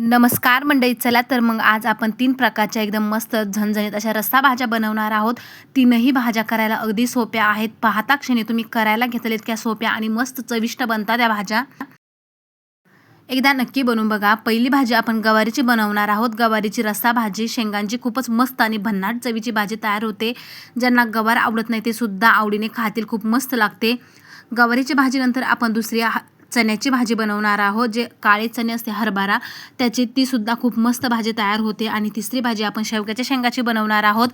नमस्कार मंडळी चला तर मग आज आपण तीन प्रकारच्या एकदम मस्त झणझणीत अशा रस्सा भाज्या बनवणार आहोत. तीनही भाज्या करायला अगदी सोप्या आहेत. पाहता क्षणी तुम्ही करायला घेतल्या इतक्या सोप्या आणि मस्त चविष्ट बनतात त्या भाज्या. एकदा नक्की बनवून बघा. पहिली भाजी आपण गवारीची बनवणार आहोत. गवारीची रस्सा भाजी शेंगांची खूपच मस्त आणि भन्नाट चवीची भाजी तयार होते. ज्यांना गवार आवडत नाही ते सुद्धा आवडीने खातील. खूप मस्त लागते. गवारीची भाजीनंतर आपण दुसरी हा- चण्याची भाजी बनवणार आहोत जे काळे चणे असते हरभरा त्याची ती सुद्धा खूप मस्त भाजी तयार होते. आणि तिसरी भाजी आपण शेवग्याच्या शेंगाची बनवणार आहोत.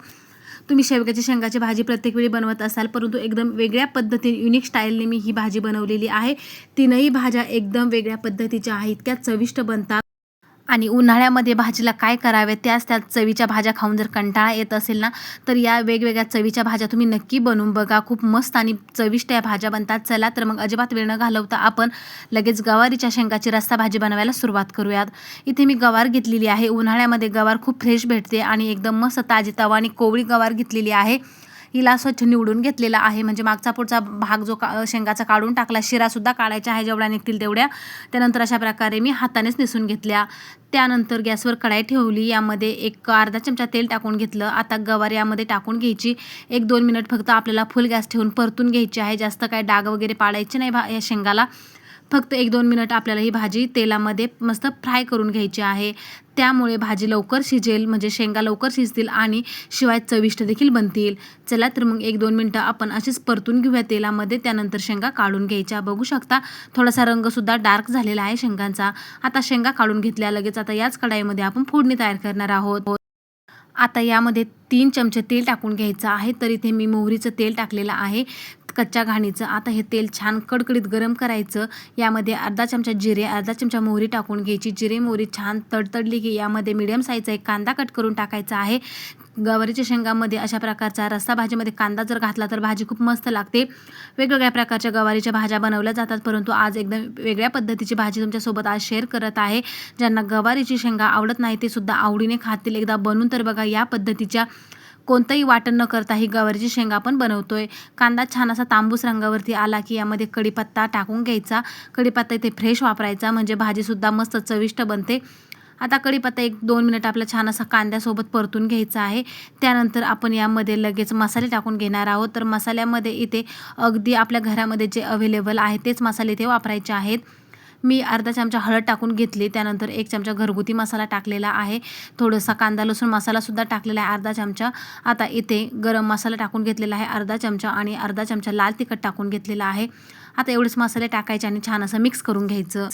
तुम्ही शेवग्याची शेंगाची भाजी प्रत्येक वेळी बनवत असाल परंतु एकदम वेगळ्या पद्धतीने युनिक स्टाईलने मी ही भाजी बनवलेली आहे. तीनही भाज्या एकदम वेगळ्या पद्धतीच्या आहेत इतक्या चविष्ट बनतात. आणि उन्हाळ्यामध्ये भाजीला काय करावे? त्याच त्या चवीच्या भाज्या खाऊन जर कंटाळा येत असेल ना तर या वेगवेगळ्या चवीच्या भाज्या तुम्ही नक्की बनवून बघा. खूप मस्त आणि चविष्ट या भाज्या बनतात. चला तर मग अजिबात वेळ न घालवता आपण लगेच गवारीच्या शेंगाची रस्सा भाजी बनवायला सुरुवात करूयात. इथे मी गवार घेतलेली आहे. उन्हाळ्यामध्ये गवार खूप फ्रेश भेटते आणि एकदम मस्त ताजी तवा आणि कोवळी गवार घेतलेली आहे. हिला स्वच्छ निवडून घेतलेला आहे. म्हणजे मागचा पुढचा भाग जो का शेंगाचा काढून टाकला शिरासुद्धा काढायचा आहे जेवढ्या निघतील तेवढ्या. त्यानंतर अशा प्रकारे मी हातानेच निसून घेतल्या. त्यानंतर गॅसवर कढाई ठेवली. यामध्ये एक अर्धा चमचा तेल टाकून घेतलं. आता गवार यामध्ये टाकून घ्यायची. एक दोन मिनिट फक्त आपल्याला फुल गॅस ठेवून परतून घ्यायची आहे. जास्त काय डाग वगैरे पाडायचे नाही भा या शेंगाला. फक्त एक दोन मिनट आपल्याला ही भाजी तेलामध्ये मस्त फ्राय करून घ्यायची आहे. त्यामुळे भाजी लवकर शिजेल म्हणजे शेंगा लवकर शिजतील आणि शिवाय चविष्ट देखील बनतील. चला तर मग एक दोन मिनटं आपण अशीच परतून घेऊया तेलामध्ये. त्यानंतर शेंगा काढून घ्यायच्या. बघू शकता थोडासा रंगसुद्धा डार्क झालेला आहे शेंगांचा. आता शेंगा काढून घेतल्या लगेच आता याच कढाईमध्ये आपण फोडणी तयार करणार आहोत. आता यामध्ये तीन चमचे तेल टाकून घ्यायचं आहे. तर इथे मी मोहरीचं तेल टाकलेलं आहे. कच्च्या घाणीचं. आता हे तेल छान कडकडीत गरम करायचं. यामध्ये अर्धा चमचा जिरे अर्धा चमचा मोहरी टाकून घ्यायची. जिरे मोहरी छान तडतडली की यामध्ये मिडियम साईजचा एक कांदा कट करून टाकायचा आहे. गवारीच्या शेंगामध्ये अशा प्रकारचा रस्सा भाजीमध्ये कांदा जर घातला तर भाजी खूप मस्त लागते. वेगवेगळ्या प्रकारच्या गवारीच्या भाज्या बनवल्या जातात. परंतु आज एकदम वेगळ्या पद्धतीची भाजी तुमच्यासोबत आज शेअर करत आहे. ज्यांना गवारीची शेंगा आवडत नाही ते सुद्धा आवडीने खातील. एकदा बनवून तर बघा या पद्धतीच्या कोणतंही वाटण न करता ही गवारीची शेंगा आपण बनवतोय. कांदा छान असा तांबूस रंगावरती आला की यामध्ये कढीपत्ता टाकून घ्यायचा. कढीपत्ता इथे फ्रेश वापरायचा म्हणजे भाजीसुद्धा मस्त चविष्ट बनते. आता कढीपत्ता एक दोन मिनिट आपला छान असा कांद्यासोबत परतून घ्यायचा आहे. त्यानंतर आपण यामध्ये लगेच मसाले टाकून घेणार आहोत. तर मसाल्यामध्ये इथे अगदी आपल्या घरामध्ये जे अवेलेबल आहे तेच मसाले इथे वापरायचे आहेत. मी अर्धा चमचा हळद टाकून घेतली. त्यानंतर एक चमचा घरगुती मसाला टाकलेला आहे. थोडासा कांदा लसूण मसालासुद्धा टाकलेला आहे. अर्धा चमचा आता इथे गरम मसाला टाकून घेतलेला आहे. अर्धा चमचा आणि अर्धा चमचा लाल तिखट टाकून घेतलेला आहे. आता एवढेच मसाले टाकायचे आणि छान असं मिक्स करून घ्यायचं.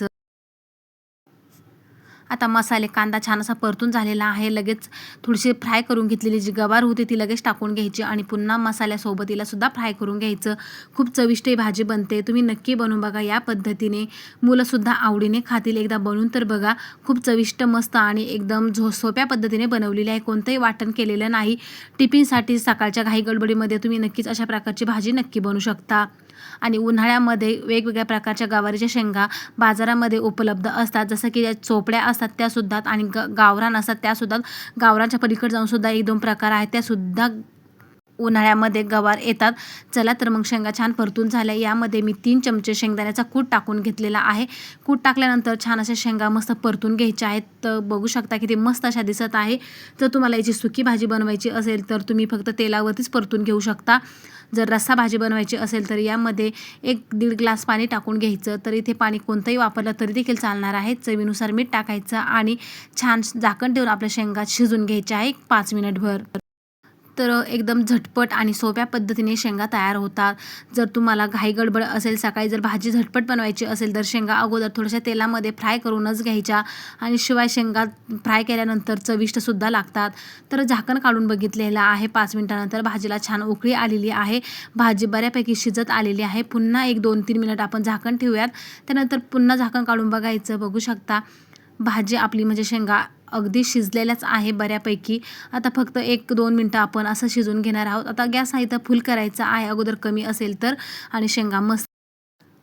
आता मसाले कांदा छान असा परतून झालेला आहे. लगेच थोडीशी फ्राय करून घेतलेली जी गवार होती ती लगेच टाकून घ्यायची आणि पुन्हा मसाल्यासोबत तिला सुद्धा फ्राय करून घ्यायचं. खूप चविष्ट ही भाजी बनते. तुम्ही नक्की बनवून बघा या पद्धतीने. मुलंसुद्धा आवडीने खातील. एकदा बनवून तर बघा. खूप चविष्ट मस्त आणि एकदम झो सोप्या पद्धतीने बनवलेली आहे. कोणतंही वाटण केलेलं नाही. टिफिनसाठी सकाळच्या घाई गडबडीमध्ये तुम्ही नक्कीच अशा प्रकारची भाजी नक्की बनवू शकता. आणि उन्हाळ्यामध्ये वेगवेगळ्या प्रकारच्या गवारीच्या शेंगा बाजारामध्ये उपलब्ध असतात. जसं की ज्या चोपड्या असतात त्यासुद्धा आणि ग गावरान असतात त्यासुद्धा गावरानच्या पलीकडे जाऊनसुद्धा एक दोन प्रकार आहेत. त्यासुद्धा उन्हाळ्यामध्ये गवार येतात. चला तर मग शेंगा छान परतून झाल्या. यामध्ये मी तीन चमचे शेंगदाण्याचा कूट टाकून घेतलेला आहे. कूट टाकल्यानंतर छान अशा शेंगा मस्त परतून घ्यायच्या आहेत. तर बघू शकता की ते मस्त अशा दिसत आहे. जर तुम्हाला याची सुकी भाजी बनवायची असेल तर तुम्ही फक्त तेलावरतीच परतून घेऊ शकता. जर रस्सा भाजी बनवायची असेल तर यामध्ये एक दीड ग्लास पाणी टाकून घ्यायचं. तर इथे पाणी कोणतंही वापरलं तरी देखील चालणार आहे. चवीनुसार मीठ टाकायचं आणि छान झाकण ठेवून आपल्या शेंगा शिजून घ्यायच्या आहे पाच मिनिटभर. तर एकदम झटपट आणि सोप्या पद्धतीने शेंगा तयार होतात. जर तुम्हाला घाई गडबड असेल सकाळी जर भाजी झटपट बनवायची असेल तर शेंगा अगोदर थोड्याशा तेलामध्ये फ्राय करूनच घ्यायच्या आणि शिवाय शेंगा फ्राय केल्यानंतर चविष्टसुद्धा लागतात. तर झाकण काढून बघितलेलं आहे पाच मिनटानंतर भाजीला छान उकळी आलेली आहे. भाजी बऱ्यापैकी शिजत आलेली आहे. पुन्हा एक दोन तीन मिनिट आपण झाकण ठेवूयात. त्यानंतर पुन्हा झाकण काढून बघायचं बघू शकता. भाजी आपली म्हणजे शेंगा अगदी शिजलेल्याच आहे बऱ्यापैकी. आता फक्त एक दोन मिनटं आपण असं शिजून घेणार आहोत. आता गॅस हा इथं फुल करायचा आहे. अगोदर कमी असेल तर आणि शेंगा मस्त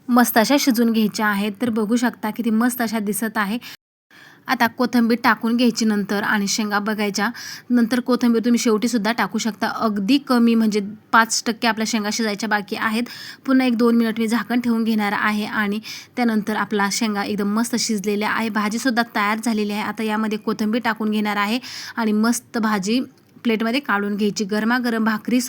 मस्त अशा शिजून घ्यायच्या आहेत. तर बघू शकता किती मस्त अशा दिसत आहे. आता कोथिंबीर टाकून घ्यायची नंतर आणि शेंगा बघायच्या. नंतर कोथिंबीर तुम्ही शेवटीसुद्धा टाकू शकता. अगदी कमी म्हणजे पाच टक्के आपल्या शेंगा शिजायच्या बाकी आहेत. पुन्हा एक दोन मिनिट मी झाकण ठेवून घेणार आहे आणि त्यानंतर आपला शेंगा एकदम मस्त शिजलेल्या आहे. भाजीसुद्धा तयार झालेली आहे. आता यामध्ये कोथिंबीर टाकून घेणार आहे आणि मस्त भाजी प्लेटमध्ये काढून घ्यायची. गरमागरम भाकरी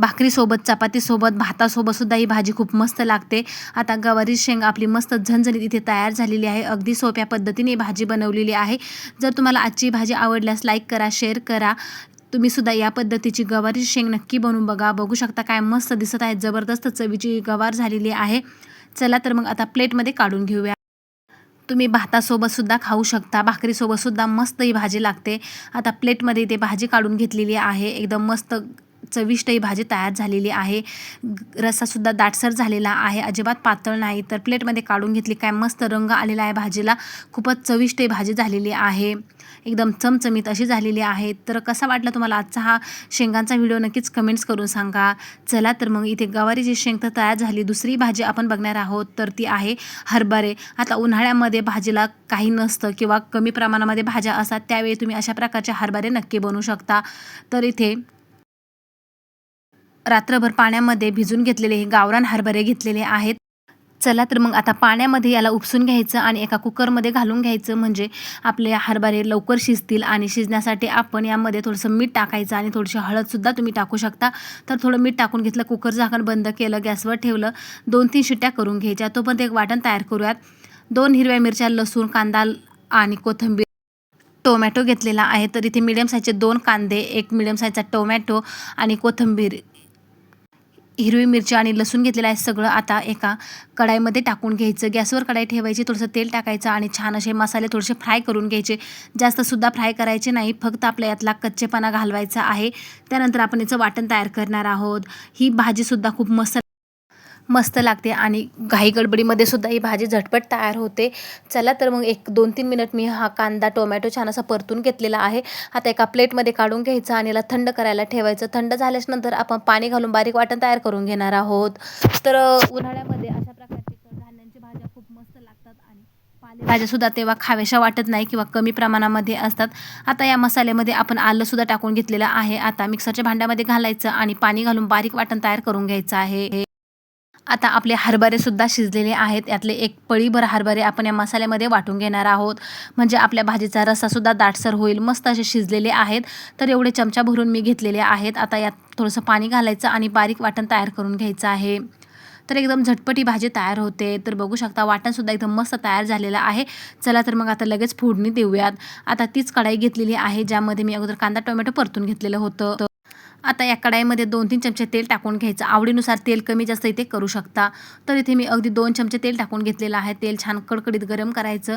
भाकरीसोबत चपातीसोबत भातासोबत सुद्धा ही भाजी खूप मस्त लागते. आता गवारी शेंग आपली मस्त झणझणीत इथे तयार झालेली आहे. अगदी सोप्या पद्धतीने भाजी बनवलेली आहे. जर तुम्हाला आजची भाजी आवडल्यास लाईक करा शेअर करा. तुम्ही सुद्धा या पद्धतीची गवारी शेंग नक्की बनवून बघा. बघू शकता काय मस्त दिसत आहे. जबरदस्त चवीची गवार झालेली आहे. चला तर मग आता प्लेटमध्ये काढून घेऊया. तुम्ही भातासोबतसुद्धा खाऊ शकता. भाकरीसोबतसुद्धा मस्त ही भाजी लागते. आता प्लेटमध्ये इथे भाजी काढून घेतलेली आहे. एकदम मस्त चविष्ट ही भाजी तयार झालेली आहे. रस्सासुद्धा दाटसर झालेला आहे. अजिबात पातळ नाही. तर प्लेटमध्ये काढून घेतली काय मस्त रंग आलेला आहे भाजीला. खूपच चविष्ट ही भाजी झालेली आहे. एकदम चमचमीत अशी झालेली आहे. तर कसा वाटला तुम्हाला आजचा हा शेंगांचा व्हिडिओ? नक्कीच कमेंट्स करून सांगा. चला तर मग इथे गवारीची शेंग तर तयार झाली दुसरी भाजी आपण बघणार आहोत. तर ती आहे हरभरे. आता उन्हाळ्यामध्ये भाजीला काही नसतं किंवा कमी प्रमाणामध्ये भाज्या असतात त्यावेळी तुम्ही अशा प्रकारचे हरभरे नक्की बनवू शकता. तर इथे रात्रभर पाण्यामध्ये भिजून घेतलेले हे गावरान हरभरे घेतलेले आहेत. चला तर मग आता पाण्यामध्ये याला उपसून घ्यायचं आणि एका कुकरमध्ये घालून घ्यायचं. म्हणजे आपले हरभरे लवकर शिजतील आणि शिजण्यासाठी आपण यामध्ये थोडंसं मीठ टाकायचं आणि थोडीशी हळदसुद्धा तुम्ही टाकू शकता. तर थोडं मीठ टाकून घेतलं कुकर झाकण बंद केलं गॅसवर ठेवलं. दोन तीन शिट्ट्या करून घ्यायच्या. तोपर्यंत एक वाटण तयार करूयात. दोन हिरव्या मिरच्या लसूण कांदा आणि कोथिंबीर. टोमॅटो घेतलेला आहे. तर इथे मिडियम साईजचे दोन कांदे एक मिडियम साईजचा टोमॅटो आणि कोथिंबीर. हिरवी मिरची आणि लसूण घेतलेलं आहे. सगळं आता एका कढाईमध्ये टाकून घ्यायचं. गॅसवर कढाई ठेवायची थोडंसं तेल टाकायचं आणि छान असे मसाले थोडेसे फ्राय करून घ्यायचे. जास्तसुद्धा फ्राय करायचे नाही फक्त आपल्या यातला कच्चेपणा घालवायचा आहे. त्यानंतर आपण याचं वाटण तयार करणार आहोत. ही भाजीसुद्धा खूप मस्त मस्त लागते आणि घाई गडबडीमध्ये सुद्धा ही भाजी झटपट तयार होते. चला तर मग एक दोन तीन मिनिट मी हा कांदा टोमॅटो छान असा परतून घेतलेला आहे. आता एका प्लेटमध्ये काढून घ्यायचा आणि याला थंड करायला ठेवायचं. थंड झाल्याच्यानंतर आपण पाणी घालून बारीक वाटण तयार करून घेणार आहोत. तर उन्हाळ्यामध्ये अशा प्रकारची धान्यांची भाज्या खूप मस्त लागतात आणि पालेभाज्यासुद्धा तेव्हा खाव्याशा वाटत नाही किंवा कमी प्रमाणामध्ये असतात. आता या मसाल्यामध्ये आपण आलंसुद्धा टाकून घेतलेलं आहे. आता मिक्सरच्या भांड्यामध्ये घालायचं आणि पाणी घालून बारीक वाटण तयार करून घ्यायचं आहे. आता आपले हरभरेसुद्धा शिजलेले आहेत. यातले एक पळीभर हरभरे आपण या मसाल्यामध्ये वाटून घेणार आहोत. म्हणजे आपल्या भाजीचा रस्सासुद्धा दाटसर होईल. मस्त असे शिजलेले आहेत. तर एवढे चमचा भरून मी घेतलेले आहेत. आता यात थोडंसं पाणी घालायचं आणि बारीक वाटण तयार करून घ्यायचं आहे. तर एकदम झटपटी भाजी तयार होते. तर बघू शकता वाटणसुद्धा एकदम मस्त तयार झालेलं आहे. चला तर मग आता लगेच फोडणी देऊयात. आता तीच कढाई घेतलेली आहे ज्यामध्ये मी अगोदर कांदा टोमॅटो परतून घेतलेलं होतं. आता या कढाईमध्ये दोन तीन चमचे तेल टाकून घ्यायचं. आवडीनुसार तेल कमी जास्त इथे करू शकता. तर इथे मी अगदी दोन चमचे तेल टाकून घेतलेलं आहे. तेल छान कडकडीत गरम करायचं.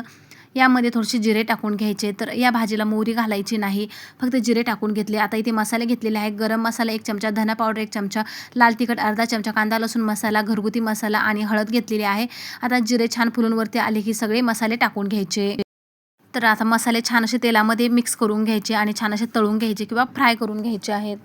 यामध्ये थोडेसे जिरे टाकून घ्यायचे. तर या भाजीला मोहरी घालायची नाही. फक्त जिरे टाकून घेतले. आता इथे मसाले घेतलेले आहे गरम मसाला एक चमचा धना पावडर एक चमचा लाल तिखट अर्धा चमचा कांदा लसूण मसाला घरगुती मसाला आणि हळद घेतलेली आहे. आता जिरे छान फुलूनवरती आले की सगळे मसाले टाकून घ्यायचे. तर आता मसाले छान असे तेलामध्ये मिक्स करून घ्यायचे आणि छान असे तळून घ्यायचे किंवा फ्राय करून घ्यायचे आहेत.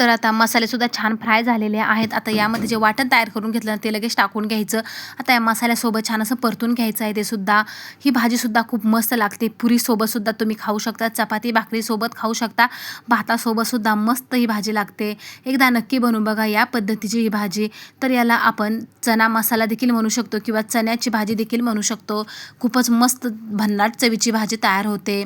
तर आता मसालेसुद्धा छान फ्राय झालेले आहेत. आता यामध्ये जे वाटण तयार करून घेतलं ते लगेच टाकून घ्यायचं. आता या मसाल्यासोबत छान असं परतून घ्यायचं आहे ते सुद्धा. ही भाजीसुद्धा खूप मस्त लागते. पुरीसोबतसुद्धा तुम्ही खाऊ शकता चपाती भाकरीसोबत खाऊ शकता भातासोबतसुद्धा मस्त ही भाजी लागते. एकदा नक्की बनवून बघा या पद्धतीची ही भाजी. तर याला आपण चना मसाला देखील म्हणू शकतो किंवा चण्याची भाजी देखील म्हणू शकतो. खूपच मस्त भन्नाट चवीची भाजी तयार होते.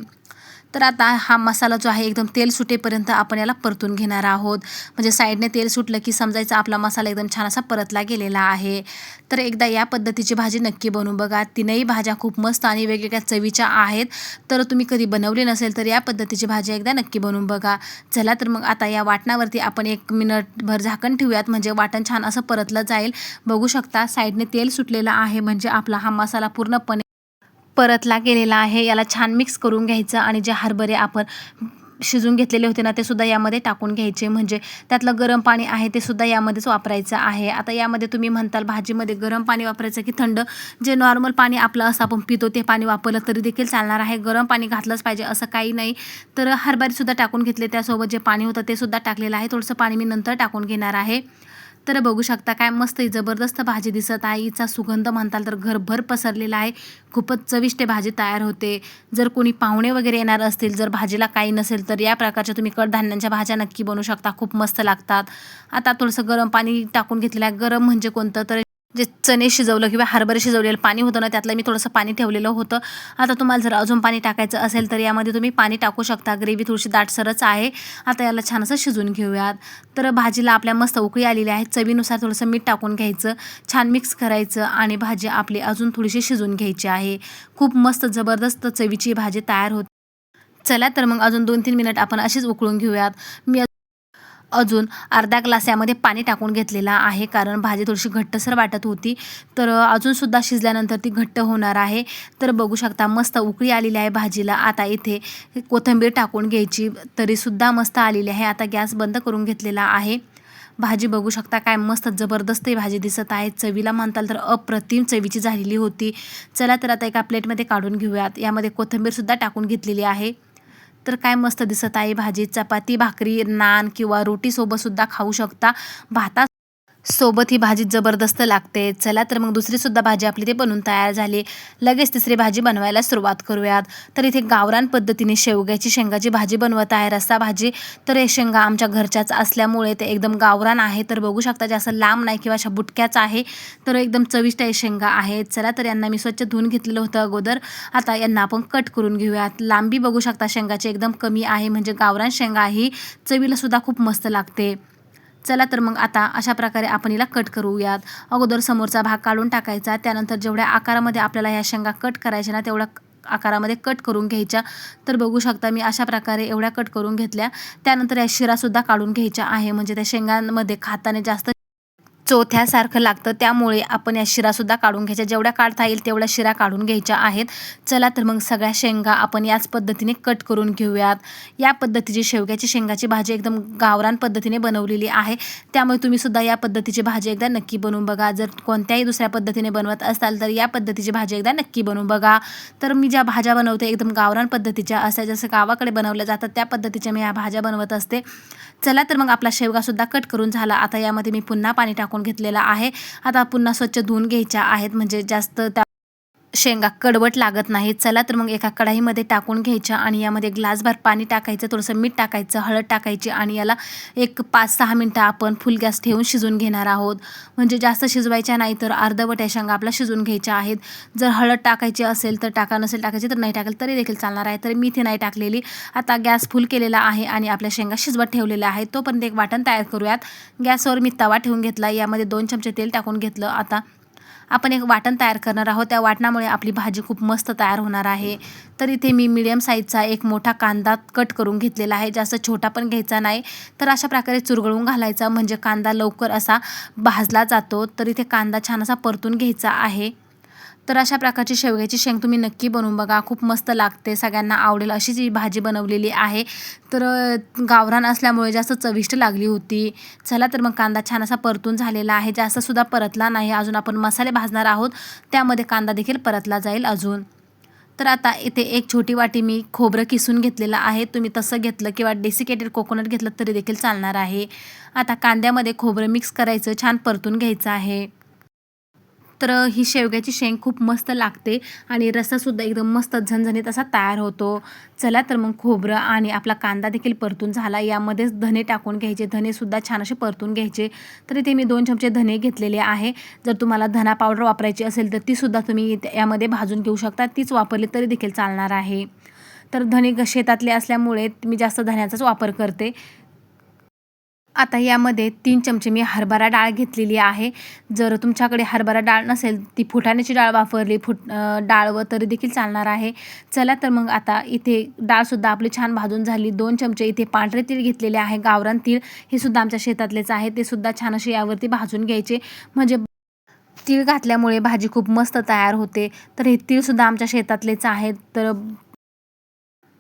तर आता हा मसाला जो आहे एकदम तेल सुटेपर्यंत आपण याला परतून घेणार आहोत. म्हणजे साईडने तेल सुटलं की समजायचं आपला मसाला एकदम छान असा परतला गेलेला आहे. तर एकदा या पद्धतीची भाजी नक्की बनवून बघा. तीनही भाज्या खूप मस्त आणि वेगवेगळ्या चवीच्या आहेत. तर तुम्ही कधी बनवली नसेल तर या पद्धतीची भाजी एकदा नक्की बनवून बघा. चला तर मग आता या वाटणावरती आपण एक मिनटभर झाकण ठेवूयात. म्हणजे वाटण छान असं परतलं जाईल. बघू शकता साईडने तेल सुटलेलं आहे. म्हणजे आपला हा मसाला पूर्णपणे परतला गेलेला आहे. याला छान मिक्स करून घ्यायचं आणि जे हरभरे आपण शिजून घेतलेले होते ना ते सुद्धा यामध्ये टाकून घ्यायचे. म्हणजे त्यातलं गरम पाणी आहे ते सुद्धा यामध्येच वापरायचं आहे. आता यामध्ये तुम्ही म्हणताल भाजीमध्ये गरम पाणी वापरायचं की थंड. जे नॉर्मल पाणी आपलं असं आपण पितो ते पाणी वापरलं तरी देखील चालणार आहे. गरम पाणी घातलंच पाहिजे असं काही नाही. तर हरभरेसुद्धा टाकून घेतले. त्यासोबत जे पाणी होतं ते सुद्धा टाकलेलं आहे. थोडंसं पाणी मी नंतर टाकून घेणार आहे. तर बघू शकता काय मस्त ही जबरदस्त भाजी दिसत आहे. हिचा सुगंध म्हणताल तर घरभर पसरलेला आहे. खूपच चविष्ट भाजी तयार होते. जर कोणी पाहुणे वगैरे येणार असतील जर भाजीला काही नसेल तर या प्रकारच्या तुम्ही कडधान्यांच्या भाज्या नक्की बनवू शकता. खूप मस्त लागतात. आता थोडंसं गरम पाणी टाकून घेतलेलं आहे. गरम म्हणजे कोणतं? तर जे चणे शिजवलं किंवा हरभरे शिजवलेलं पाणी होतं ना त्यातलं मी थोडंसं पाणी ठेवलेलं होतं. आता तुम्हाला जर अजून पाणी टाकायचं असेल तर यामध्ये तुम्ही पाणी टाकू शकता. ग्रेव्ही थोडीशी दाटसरच आहे. आता याला छान असं शिजून घेऊयात. तर भाजीला आपल्या मस्त उकळी आलेली आहे. चवीनुसार थोडंसं मीठ टाकून घ्यायचं. छान मिक्स करायचं आणि भाजी आपली अजून थोडीशी शिजून घ्यायची आहे. खूप मस्त जबरदस्त चवीची भाजी तयार होते. चला तर मग अजून दोन तीन मिनिट आपण अशीच उकळून घेऊयात. मी अजून अर्धा ग्लास यामध्ये पाणी टाकून घेतलेला आहे कारण भाजी थोडीशी घट्टसर वाटत होती. तर अजूनसुद्धा शिजल्यानंतर ती घट्ट होणार आहे. तर बघू शकता मस्त उकळी आलेली आहे भाजीला. आता इथे कोथिंबीर टाकून घ्यायची तरीसुद्धा मस्त आलेली आहे. आता गॅस बंद करून घेतलेला आहे. भाजी बघू शकता काय मस्त जबरदस्त ही भाजी दिसत आहे. चवीला म्हणताल तर अप्रतिम चवीची झालेली होती. चला तर आता एका प्लेटमध्ये काढून घेऊयात. यामध्ये कोथिंबीरसुद्धा टाकून घेतलेली आहे. तर काय मस्त दिसत आहे. भाजी चपाती भाकरी नान किंवा रोटीसोबतसुद्धा खाऊ शकता. भाता सोबत ही भाजी जबरदस्त लागते. चला तर मग दुसरीसुद्धा भाजी आपली ते बनवून तयार झाली. लगेच तिसरी भाजी बनवायला सुरुवात करूयात. तर इथे गावरान पद्धतीने शेवग्याची शेंगाची भाजी बनवत आहे. रस्सा भाजी. तर हे शेंगा आमच्या घरच्याच असल्यामुळे ते एकदम गावरान आहे. तर बघू शकता जास्त लांब नाही किंवा अशा बुटक्याच आहे. तर एकदम चविष्ट आहे शेंगा आहेत. चला तर यांना मी स्वच्छ धुवून घेतलेलं होतं अगोदर. आता यांना आपण कट करून घेऊयात. लांबी बघू शकता शेंगाची एकदम कमी आहे. म्हणजे गावरान शेंगा ही चवीलासुद्धा खूप मस्त लागते. चला तर मग आता अशा प्रकारे आपण हिला कट करूयात. अगोदर समोरचा भाग काढून टाकायचा त्यानंतर जेवढ्या आकारामध्ये आपल्याला ह्या शेंगा कट करायच्या ना तेवढ्या आकारामध्ये कट करून घ्यायच्या. तर बघू शकता मी अशा प्रकारे एवढ्या कट करून घेतल्या. त्यानंतर या शिरासुद्धा काढून घ्यायच्या आहे. म्हणजे त्या शेंगांमध्ये खाताने जास्त चोथ्यासारखं लागतं. त्यामुळे आपण या शिरासुद्धा काढून घ्यायच्या. जेवढ्या काढता येईल तेवढ्या शिरा काढून घ्यायच्या आहेत. चला तर मग सगळ्या शेंगा आपण याच पद्धतीने कट करून घेऊयात. या पद्धतीची शेवग्याची शेंगाची भाजी एकदम गावरान पद्धतीने बनवलेली आहे. त्यामुळे तुम्ही सुद्धा या पद्धतीची भाजी एकदा नक्की बनवून बघा. जर कोणत्याही दुसऱ्या पद्धतीने बनवत असाल तर या पद्धतीची भाजी एकदा नक्की बनवून बघा. तर मी ज्या भाज्या बनवते एकदम गावरान पद्धतीच्या असाय जसं गावाकडे बनवल्या जातात त्या पद्धतीच्या मी ह्या भाज्या बनवत असते. चला तर मग आपला शेवगासुद्धा कट करून झाला. आता यामध्ये मी पुन्हा पाणी टाकून घेतलेला आहे. आता पुन्हा स्वच्छ धुवून घ्यायच्या आहेत. म्हणजे जास्त त्या शेंगा कडवट लागत नाहीत. चला तर मग एका कढाईमध्ये टाकून घ्यायच्या आणि यामध्ये ग्लासभर पाणी टाकायचं थोडंसं मीठ टाकायचं हळद टाकायची आणि याला एक पाच सहा मिनटं आपण फुल गॅस ठेवून शिजून घेणार आहोत. म्हणजे जास्त शिजवायच्या नाही तर अर्धवट या शेंगा आपल्या शिजून घ्यायच्या आहेत. जर हळद टाकायची असेल तर टाका नसेल टाकायची तर नाही टाकेल तरी देखील चालणार आहे. तर मी इथे नाही टाकलेली. आता गॅस फुल केलेला आहे आणि आपल्या शेंगा शिजवत ठेवलेल्या आहेत. तोपर्यंत एक वाटण तयार करूयात. गॅसवर मी तवा ठेवून घेतला. यामध्ये दोन चमचे तेल टाकून घेतलं. आता आपण एक वाटण तयार करणार आहोत. त्या वाटणामुळे आपली भाजी खूप मस्त तयार होणार आहे. तर इथे मी मिडियम साईजचा एक मोठा कांदा कट करून घेतलेला आहे. जास्त छोटा पण घ्यायचा नाही. तर अशा प्रकारे चुरगळून घालायचा. म्हणजे कांदा लवकर असा भाजला जातो. तर इथे कांदा छान असा परतून घ्यायचा आहे. तर अशा प्रकारची शेवग्याची शेंग तुम्ही नक्की बनवून बघा. खूप मस्त लागते सगळ्यांना आवडेल अशीच ही भाजी बनवलेली आहे. तर गावरान असल्यामुळे जास्त चविष्ट लागली होती. चला तर मग कांदा छान असा परतून झालेला आहे. जास्तसुद्धा परतला नाही. अजून आपण मसाले भाजणार आहोत. त्यामध्ये कांदा देखील परतला जाईल अजून. तर आता इथे एक छोटी वाटी मी खोबरं किसून घेतलेलं आहे. तुम्ही तसं घेतलं किंवा डेसिकेटेड कोकोनट घेतलं तरी देखील चालणार आहे. आता कांद्यामध्ये खोबरं मिक्स करायचं. छान परतून घ्यायचं आहे. तर ही शेवग्याची शेंग खूप मस्त लागते आणि रस्सासुद्धा एकदम मस्त झणझणीत असा तयार होतो. चला तर मग खोबरं आणि आपला कांदा देखील परतून झाला. यामध्येच धने टाकून घ्यायचे. धनेसुद्धा छान असे परतून घ्यायचे. तर इथे मी दोन चमचे धने घेतलेले आहे. जर तुम्हाला धना पावडर वापरायची असेल तर तीसुद्धा तुम्ही यामध्ये भाजून घेऊ शकता. तीच वापरली तरी देखील चालणार आहे. तर धने शेतातले असल्यामुळे मी जास्त धन्याचाच वापर करते. आता यामध्ये तीन चमचे मी हरभरा डाळ घेतलेली आहे. जर तुमच्याकडे हरभरा डाळ नसेल ती फुटाण्याची डाळ वापरली फुट डाळ व तरी देखील चालणार आहे. चला तर मग आता इथे डाळसुद्धा आपली छान भाजून झाली. दोन चमचे इथे पांढरे तीळ घेतलेले आहे गावरान तीळ. हे सुद्धा आमच्या शेतातलेच आहे. ते सुद्धा छान असे यावरती भाजून घ्यायचे. म्हणजे तीळ घातल्यामुळे भाजी खूप मस्त तयार होते. तर हे तीळसुद्धा आमच्या शेतातलेच आहेत. तर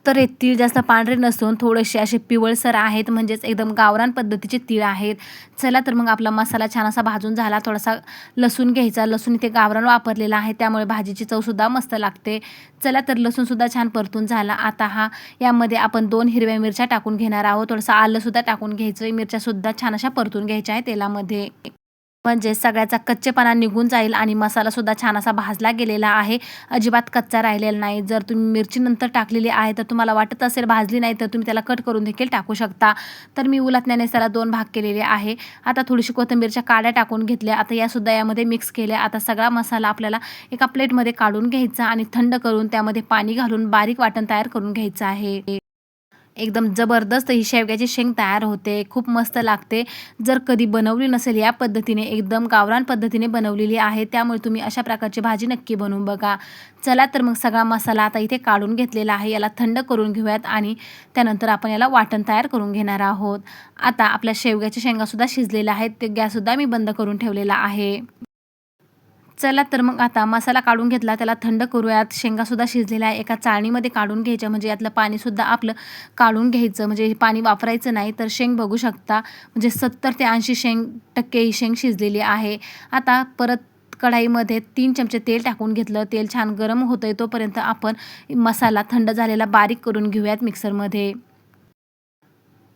तर हे तीळ जास्त पांढरे नसून थोडेसे असे पिवळसर आहेत म्हणजेच एकदम गावरान पद्धतीचे तीळ आहेत. चला तर मग आपला मसाला छान असा भाजून झाला थोडासा लसूण घ्यायचा. लसूण इथे गावरान वापरलेला आहे त्यामुळे भाजीची चवसुद्धा मस्त लागते. चला तर लसूणसुद्धा छान परतून झाला. आता हा यामध्ये आपण दोन हिरव्या मिरच्या टाकून घेणार आहोत. थोडंसं आलंसुद्धा टाकून घ्यायचं. मिरच्यासुद्धा छान अशा परतून घ्यायच्या आहे तेलामध्ये. म्हणजे सगळ्याचा कच्चेपणा निघून जाईल आणि मसालासुद्धा छान असा भाजला गेलेला आहे. अजिबात कच्चा राहिलेला नाही. जर तुम्ही मिरची नंतर टाकलेली आहे तर तुम्हाला वाटत असेल भाजली नाही तर तुम्ही त्याला कट करून देखील टाकू शकता. तर मी उलटण्याने त्याला दोन भाग केलेले आहे. आता थोडीशी कोथिंबीरच्या काड्या टाकून घेतल्या. आता यासुद्धा यामध्ये मिक्स केल्या. आता सगळा मसाला आपल्याला एका प्लेटमध्ये काढून घ्यायचा आणि थंड करून त्यामध्ये पाणी घालून बारीक वाटण तयार करून घ्यायचं आहे. एकदम जबरदस्त ही शेवग्याची शेंग तयार होते खूप मस्त लागते. जर कधी बनवली नसेल या पद्धतीने एकदम गावरान पद्धतीने बनवलेली आहे त्यामुळे तुम्ही अशा प्रकारची भाजी नक्की बनवून बघा. चला तर मग सगळा मसाला आता इथे काढून घेतलेला आहे याला थंड करून घेऊयात आणि त्यानंतर आपण याला वाटण तयार करून घेणार आहोत. आता आपल्या शेवग्याच्या शेंगासुद्धा शिजलेल्या आहेत ते गॅससुद्धा मी बंद करून ठेवलेला आहे. चला तर मग आता मसाला काढून घेतला त्याला थंड करूयात. शेंगासुद्धा शिजलेला आहे. एका चाळणीमध्ये काढून घ्यायच्या म्हणजे यातलं पाणीसुद्धा आपलं काढून घ्यायचं. म्हणजे पाणी वापरायचं नाही तर शेंग बघू शकता. म्हणजे सत्तर ते ऐंशी शेंग टक्के ही शेंग शिजलेली आहे. आता परत कढाईमध्ये तीन चमचे तेल टाकून घेतलं. तेल छान गरम होतं आहे तोपर्यंत आपण मसाला थंड झालेला बारीक करून घेऊयात मिक्सरमध्ये.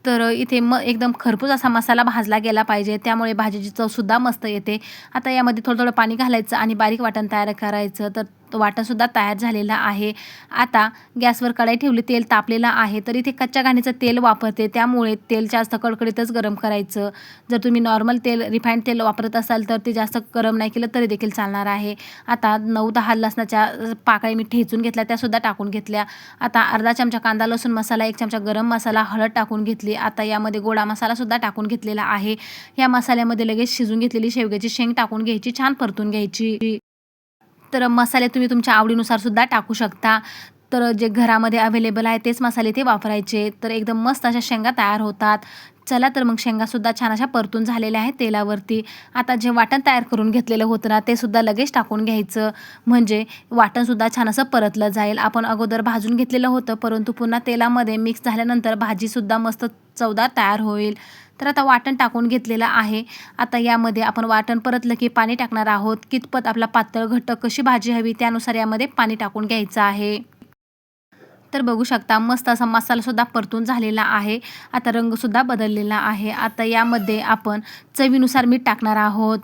तर इथे मग एकदम खरपूस असा मसाला भाजला गेला पाहिजे. त्यामुळे भाजीची चवसुद्धा मस्त येते. आता यामध्ये थोडं थोडं पाणी घालायचं आणि बारीक वाटण तयार करायचं. तर वाटासुद्धा तयार झालेला आहे. आता गॅसवर कढाई ठेवली तेल तापलेलं आहे तर इथे कच्च्या घाणीचं तेल वापरते. त्यामुळे तेल जास्त कडकडीतच गरम करायचं. जर तुम्ही नॉर्मल तेल रिफाईंड तेल वापरत असाल तर ते जास्त गरम नाही केलं तरी देखील चालणार आहे. आता नऊ दहा लसणाच्या पाकळी मी ठेचून घेतल्या त्यासुद्धा टाकून घेतल्या. आता अर्धा चमचा कांदा लसूण मसाला एक चमचा गरम मसाला हळद टाकून घेतली. आता यामध्ये गोडा मसालासुद्धा टाकून घेतलेला आहे. या मसाल्यामध्ये लगेच शिजून घेतलेली शेवग्याची शेंग टाकून घ्यायची छान परतून घ्यायची. तर मसाले तुम्ही तुमच्या आवडीनुसार सुद्धा टाकू शकता. तर जे घरामध्ये अवेलेबल आहे तेच मसाले ते वापरायचे. तर एकदम मस्त अशा शेंगा तयार होतात. चला तर मग शेंगासुद्धा छान अशा परतून झालेल्या आहेत तेलावरती. आता जे वाटण तयार करून घेतलेलं होतं ना ते सुद्धा लगेच टाकून घ्यायचं. म्हणजे वाटणसुद्धा छान असं परतलं जाईल. आपण अगोदर भाजून घेतलेलं होतं परंतु पुन्हा तेलामध्ये मिक्स झाल्यानंतर भाजीसुद्धा मस्त चवदार तयार होईल. तर आता वाटण टाकून घेतलेलं आहे. आता यामध्ये आपण वाटण परतलं की पाणी टाकणार आहोत. कितपत आपला पातळ घटक कशी भाजी हवी त्यानुसार यामध्ये पाणी टाकून घ्यायचं आहे. तर बघू शकता मस्त असा मसालासुद्धा परतून झालेला आहे. आता रंगसुद्धा बदललेला आहे. आता यामध्ये आपण चवीनुसार मीठ टाकणार आहोत.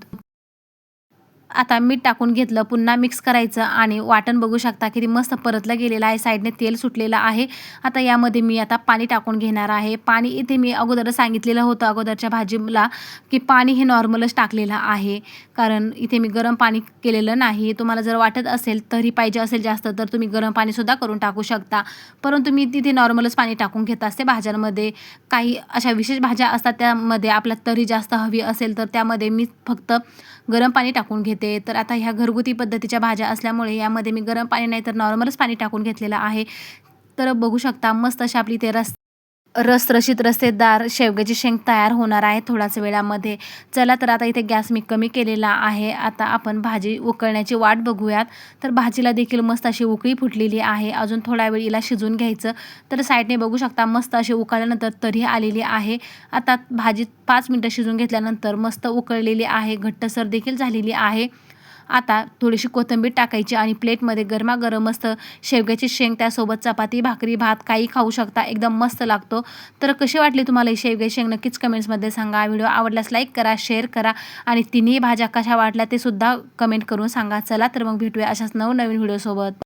आता मीठ टाकून घेतलं पुन्हा मिक्स करायचं आणि वाटण बघू शकता किती मस्त परतलं गेलेलं आहे. साईडने तेल सुटलेलं आहे. आता यामध्ये मी आता पाणी टाकून घेणार आहे. पाणी इथे मी अगोदर सांगितलेलं होतं अगोदरच्या भाजीला की पाणी हे नॉर्मलच टाकलेलं आहे. कारण इथे मी गरम पाणी केलेलं नाही. तुम्हाला जर वाटत असेल तरी पाहिजे असेल जास्त तर तुम्ही गरम पाणीसुद्धा करून टाकू शकता. परंतु मी तिथे नॉर्मलच पाणी टाकून घेत असते भाज्यांमध्ये. काही अशा विशेष भाज्या असतात त्यामध्ये आपल्या तरी जास्त हवी असेल तर त्यामध्ये मी फक्त गरम पाणी टाकून घेते. तर आता ह्या घरगुती पद्धतीच्या भाज्या असल्यामुळे यामध्ये मी गरम पाणी नाही तर नॉर्मलच पाणी टाकून घेतलेलं आहे. तर बघू शकता मस्त अशी आपली ते रस रसरशीत रस्तेदार शेवग्याची शेंग तयार होणार आहे थोड्याच वेळामध्ये. चला तर आता इथे गॅस मी कमी केलेला आहे. आता आपण भाजी उकळण्याची वाट बघूयात. तर भाजीला देखील मस्त अशी उकळी फुटलेली आहे. अजून थोड्या वेळ हिला शिजून घ्यायचं. तर साईडने बघू शकता मस्त अशी उकळल्यानंतर तरी आलेली आहे. आता भाजी पाच मिनटं शिजून घेतल्यानंतर मस्त उकळलेली आहे. घट्टसर देखील झालेली आहे. आता थोडीशी कोथिंबीर टाकायची आणि प्लेटमध्ये गरमागरम मस्त शेवग्याची शेंग त्यासोबत चपाती भाकरी भात काही खाऊ शकता. एकदम मस्त लागतो. तर कशी वाटली तुम्हाला ही शेवग्याची शेंग? नक्कीच कमेंट्समध्ये सांगा. व्हिडिओ आवडल्यास लाईक करा शेअर करा आणि तिन्ही भाज्या कशा वाटल्या ते सुद्धा कमेंट करून सांगा. चला तर मग भेटूया अशाच नवनवीन व्हिडिओसोबत.